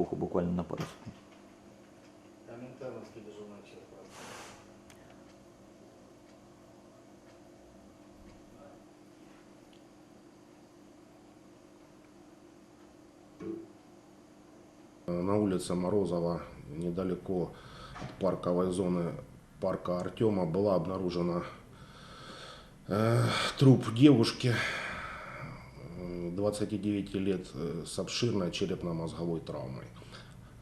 куху буквально на пару секунд. На улице Морозова, недалеко от парковой зоны парка Артема, была обнаружена э, труп девушки э, 29 лет э, с обширной черепно-мозговой травмой,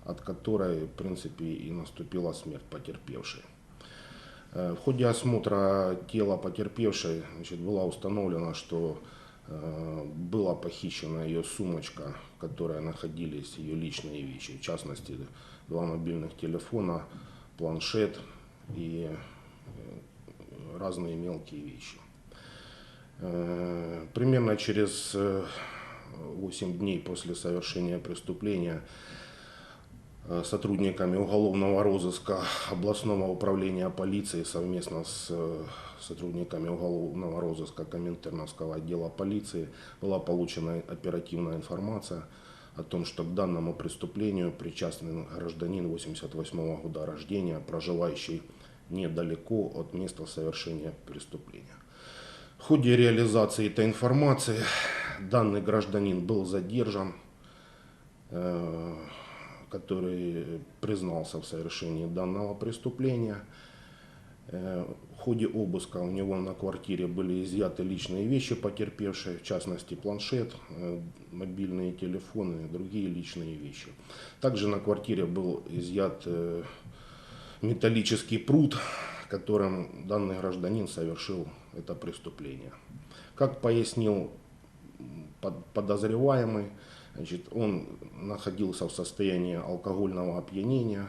от которой, в принципе, и наступила смерть потерпевшей. Э, В ходе осмотра тела потерпевшей значит, было установлено, что э, была похищена ее сумочка, в которой находились ее личные вещи, в частности, два мобильных телефона, планшет и э, разные мелкие вещи. Э, Примерно через э, 8 дней после совершения преступления э, сотрудниками уголовного розыска областного управления полиции совместно с э, сотрудниками уголовного розыска Коминтерновского отдела полиции была получена оперативная информация о том, что к данному преступлению причастен гражданин 88 года рождения, проживающий недалеко от места совершения преступления. В ходе реализации этой информации данный гражданин был задержан, э, который признался в совершении данного преступления. Э, В ходе обыска у него на квартире были изъяты личные вещи потерпевшей, в частности планшет, э, мобильные телефоны и другие личные вещи. Также на квартире был изъят э, металлический пруд, которым данный гражданин совершил это преступление. Как пояснил под- подозреваемый, значит, он находился в состоянии алкогольного опьянения,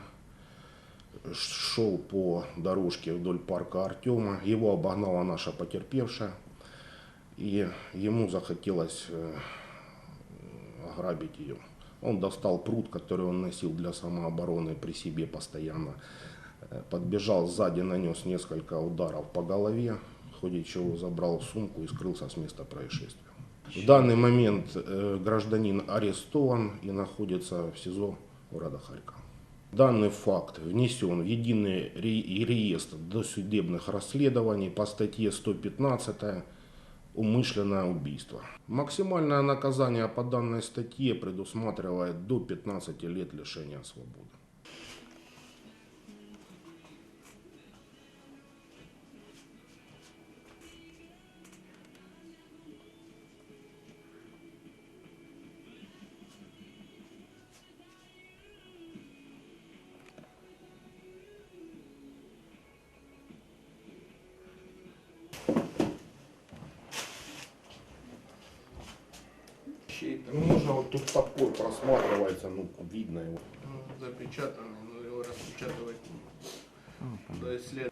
шел по дорожке вдоль парка Артема, его обогнала наша потерпевшая, и ему захотелось э, ограбить ее. Он достал пруд, который он носил для самообороны при себе постоянно, Э, подбежал сзади, нанес несколько ударов по голове, в ходе чего забрал сумку и скрылся с места происшествия. В данный момент э, гражданин арестован и находится в СИЗО города Харькова. Данный факт внесен в единый ре- реестр досудебных расследований по статье 115 умышленное убийство. Максимальное наказание по данной статье предусматривает до 15 лет лишения свободы. Ну, можно вот тут топор просматривается, ну, видно его. Ну, запечатанный, но его распечатывать не- То есть след